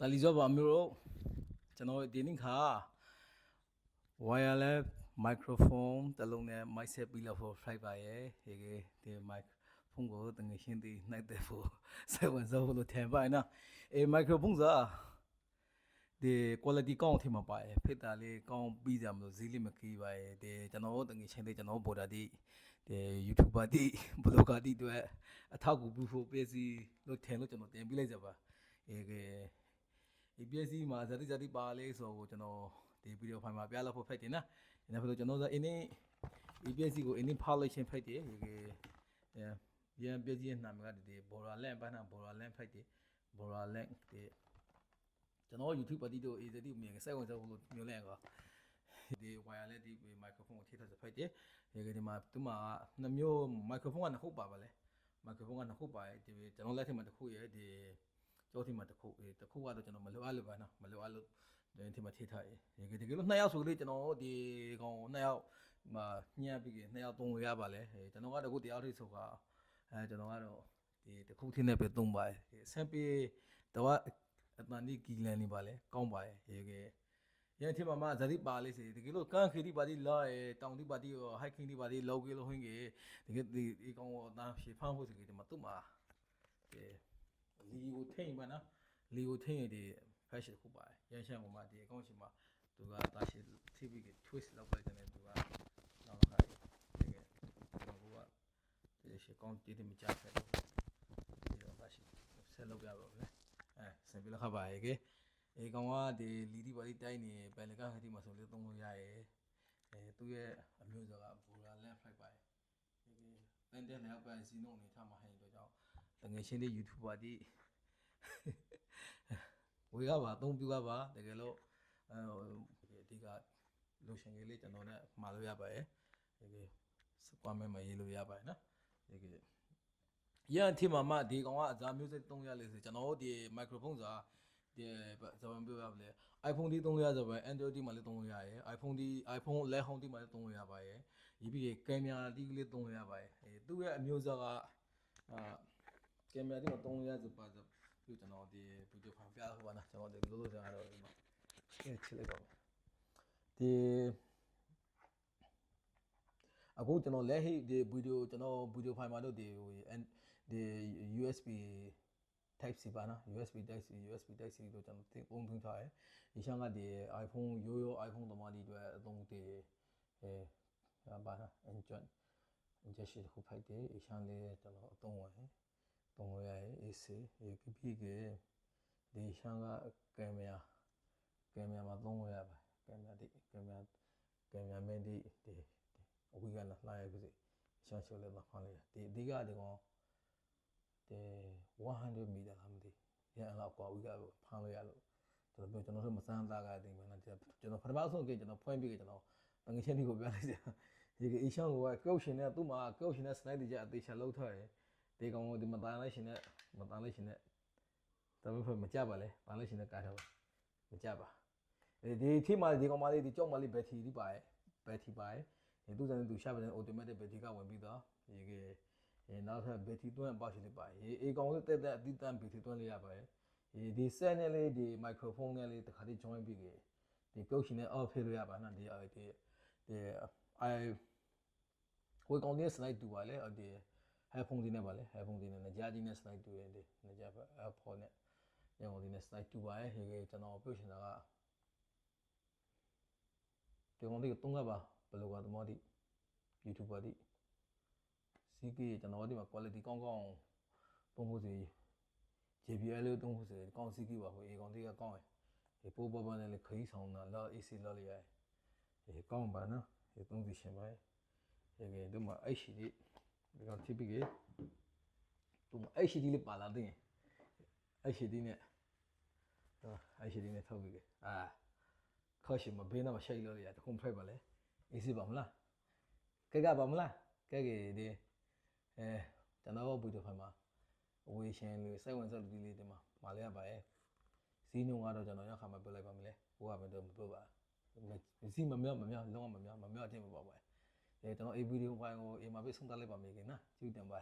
တာလီဇောပါမျိုးတို့ကျွန်တော်ဒီနေ့ခါ wireless microphone တလုံးနဲ့ mic set ပြီးလောက်ဖို့ flight ပါရဲ့ဒီကဒီ mic ဖုန်းကိုတငယ်ရှင်းသည်နိုင်တဲ့ဖို့စေဝန်စောလို့ထင်ပါနော်အေ microphone စားဒီ quality ကောင်းထင်မှာပါရဲ့ဖိတာလေးကောင်းပြီးကြမလို့ဈေးလေးမကြီးပါရဲ့ဒီကျွန်တော်တငယ်ရှင်းတဲ့ကျွန်တော်ပေါ်တာဒီဒီ YouTuber ဒီ blogger ဒီတွေအထောက်အကူပြုဖို့ပြည်စီလို့ထင်လို့ကျွန်တော်တင်ပြလိုက်ကြပါအေက ဒီပြည်စီမှာဇာတိဇာတိပါလေးဆိုကိုကျွန်တော်ဒီဗီဒီယိုဖိုင်မှာပြလောက်ဖို့ဖိတ်တယ်နော်ဒါဖြစ်လို့ကျွန်တော်ဆိုအင်းဒီဒီပြည်စီကိုအင်းဒီဖောက်လိုက်ချင်းဖိတ်တယ်ဒီကအဲရန်ပြည်စီရဲ့နာမည်ကဒီဘော်ရာလန်ပန်းနာဘော်ရာလန်ဖိတ်တယ်ဘော်ရာလန်ဒီကျွန်တော် YouTube ပါတီတို့ AZD မြင်စိုက်ဝင်စောလို့မျိုးလဲကောဒီ wireless ဒီ microphone ကိုထိထားစဖိုက်တယ်ဒီကဒီမှာသူမှာနှစ်မျိုး microphone ကနှစ်ခုပါပါလဲ microphone ကနှစ်ခုပါတယ်ဒီကျွန်တော်လက်ထက်မှာတစ်ခုရယ်ဒီ ကျောထီမှာတစ်ခုအဲတစ်ခုကတော့ကျွန်တော်မလိုအပ်လို့ပါနော်မလိုအပ်လို့ဒီထီမှာထိထားရယ်ဒီကဒီကလို့နှစ်ယောက်ဆိုလေကျွန်တော်ဒီကောင်နှစ်ယောက်မှာညှပ်ပြီးနှစ်ယောက်သုံးလို့ရပါလဲအဲကျွန်တော်ကတခုတရားထိဆိုကအဲကျွန်တော်ကတော့ဒီတစ်ခုထင်းနဲ့ပဲသုံးပါတယ်ဆမ်ပီတော့အတန်ဒီကီလန်နေပါလဲကောင်းပါတယ်ရေကရန်ထမမဇတိပါလေးစီဒီကလို့ကန်ခီတီပါတီလာရတောင်တီပါတီဟိုက်ခင်းတီပါတီလောက်ကလို့ဟင်းကြီးဒီကဒီဒီကောင်အတန်းရှေဖမ်းဖို့စီကဒီမှာသူ့မှာကဲ လီကိုထိန်ပါနော်လီကိုထိန်ရဒီ fashion ခုပါတယ်ရန်ရှမ်းပေါ်မှာဒီအကောင့်ရှိမှာသူကတာရှိ TV က twist လောက်လိုက်တယ်သူကနောက်ခါဒီကကျွန်တော်ကဒီရှေကောင်းတည်တည်မကြဖက်ဒီတော့တာရှိဆက်လုပ်ပြပါဦးလေအဲဆင်ပြလောက်ခပါရဲ့ကဲအေကောင်ကဒီလီဒီပါတီတိုင်းနေပယ်လကခတိမှာဆိုလေးသုံးလို့ရရဲ့အဲသူ့ရဲ့အမျိုးအစားကဘူရာလန်ဖလိုက်ပါရဲ့ဒီကတန်တဲ့လည်းပဲစီနုံနေထားမှာဟဲ့တော့ကြောင့် တငယ်ချင်းတွေ YouTuber တိဝေကပါအသုံးပြုကပါတကယ်လို့အဲအဓိကလိုရှင်ကြီးလေးကျွန်တော်နဲ့မှာလို့ရပါရဲ့ဒီကစကွာမဲမရေးလို့ရပါရဲ့နော်ဒီကရန်ထီမမဒီကောင်ကအစားမျိုးစိတ်သုံးရလေဆိုကျွန်တော်တို့ဒီမိုက်ခရိုဖုန်းစာဒီဇာတ်ပြောရပါလေ iPhone ဒီသုံးလို့ရဆိုပဲ Android ဒီမှာလည်းသုံးလို့ရရဲ့ iPhone ဒီ iPhone လက်ဟောင်းဒီမှာလည်းသုံးလို့ရပါရဲ့ဒီပြီးကင်မရာဒီလေးသုံးလို့ရပါရဲ့အဲသူ့ရဲ့အမျိုးအစားကအာ ကင်မရာဒီမှာသုံးလို့ရဆိုပါဆိုဒီကျွန်တော်ဒီဗီဒီယိုဖိုင်ပြတော့ပါနော်ကျွန်တော်ဒီလိုလိုကြတော့ဒီမှာချစ်ချစ်လိုက်ပါမယ်ဒီအခုကျွန်တော်လက်ဟိဒီဗီဒီယိုကျွန်တော်ဗီဒီယိုဖိုင်မှာတော့ဒီဟိုဒီ USB type C ပါနော် USB type C USB type C လို့ကျွန်တော်သင်ပုံသွင်းထားတယ်ဒီရှမ်းကဒီ iPhone ရိုးရိုး iPhone သမားတွေအတွက်အသုံးတည်အဲဘာနော် enjoy injection ခုဖိုက်တယ်အရှမ်းလေးကျွန်တော်အသုံးဝင်သုံး ရရဲ့ AC ဒီကပိကဒီရှမ်းကကင်မရာကင်မရာမှာသုံးရပါကင်မရာဒီကင်မရာကင်မရာမင်းဒီဒီအဝိကလာလာရပြီရှမ်းချိုလေးမှာဖမ်းလိုက်ဒီအဓိကဒီကောင်ဒီ100မီတာလားမသိရန်လောက်กว่าဝိကဖမ်းလို့ရလို့ကျွန်တော်ပြောကျွန်တော်တို့မစမ်းသားကတင်မှန်းကျွန်တော်ပထမဆုံးကကျွန်တော်ဖွင့်ပြီးကျွန်တော်တငယ်ချင်းဒီကိုပြောလိုက်တယ်ဒီကအီရှန်ကကောက်ရှင်နဲ့သူ့မှာကောက်ရှင်နဲ့စနိုက်တကြအသေးချာလောက်ထားတယ် ဒီကောင်ကဒီမတန်လိုက်ရှင်နဲ့မတန်လိုက်ရှင်နဲ့တမဖမကြပါလေတန်လိုက်ရှင်နဲ့ကားထားပါမကြပါဒီထိမှဒီကောင်မလေးဒီကြောက်မလေးဘက်ထရီဒီပါရဲ့ဘက်ထရီပါရဲ့ဒီသူစံသူရှာပါတယ် automatic ဘက်ထရီကဝင်ပြီးတော့ဒီကအဲနောက်ထပ်ဘက်ထရီတွန်းပါရှင်လေးပါရဲ့အေကောင်လေးတက်တက်အတိတန်ဘက်ထရီတွန်းလေးရပါရဲ့ဒီစက်နဲ့လေးဒီ microphone နဲ့လေးတခါတည်း join ပြီးကြီးဒီကောက်ရှင်နဲ့ off ဖေးလို့ရပါနော်ဒီဒီဒီ i ဝေကောင်လေး slide တူပါလေဒီ headphone ဒီနဲ့ပါလေ headphone ဒီနဲ့နကြားကြီးနဲ့ slide တူတယ်ဒီနကြား AirPod နဲ့ညောင်ဒီနဲ့ slide တူပါရဲ့ဟေကျွန်တော်ပြုတ်ရှင်တာကဒီကောင်လေးတုံးကပါဘယ်လိုကသမောတိ YouTuber တိစီးကကျွန်တော်ဒီမှာ quality ကောင်းကောင်းပုံဖို့စီ JBL လို့တုံးဖို့စီကောင်းစီးကပါဟိုအေကောင်လေးကကောင်းတယ်ဒီပိုးပေါ်ပေါ်နဲ့လေခရီးဆောင်တာလော AC လောလေးရတယ်ဒီကောင်းပါနော်ဒီသုံးစီရှင်ပါရဲ့ဒီကဒီမှာ HD ဒီကောင် typic ကြီးသူမ HD လေးပါလာတဲ့ HD နဲ့ဟော HD နဲ့ထုတ်ပြီးအာခေါ်ရှင်မဘေးနားမှာရှိုက်လို့ရတခုံဖက်ပါလေ easy ပါမလားကဲကပါမလားကဲကဲဒီအဲကျွန်တော်ဗီဒီယိုဖိုင်မှာအဝေးရှင်လေးစိုက်ဝင်စောက်လူကြီးလေးတင်မှာမာလေးရပါရဲ့စီးနှုံကတော့ကျွန်တော်ရောက်ခါမှပြလိုက်ပါမလဲဟိုကမတော့မပြောပါစီးမမြောက်မမြောက်လုံးဝမမြောက်မမြောက်အချင်းမပေါ့ပါ အဲကျွန်တော် A ဗီဒီယိုဖိုင်ကို A မှာပြဆုံးသလိုက်ပါမယ်ခင်နော်ကြည့်တင်ပါ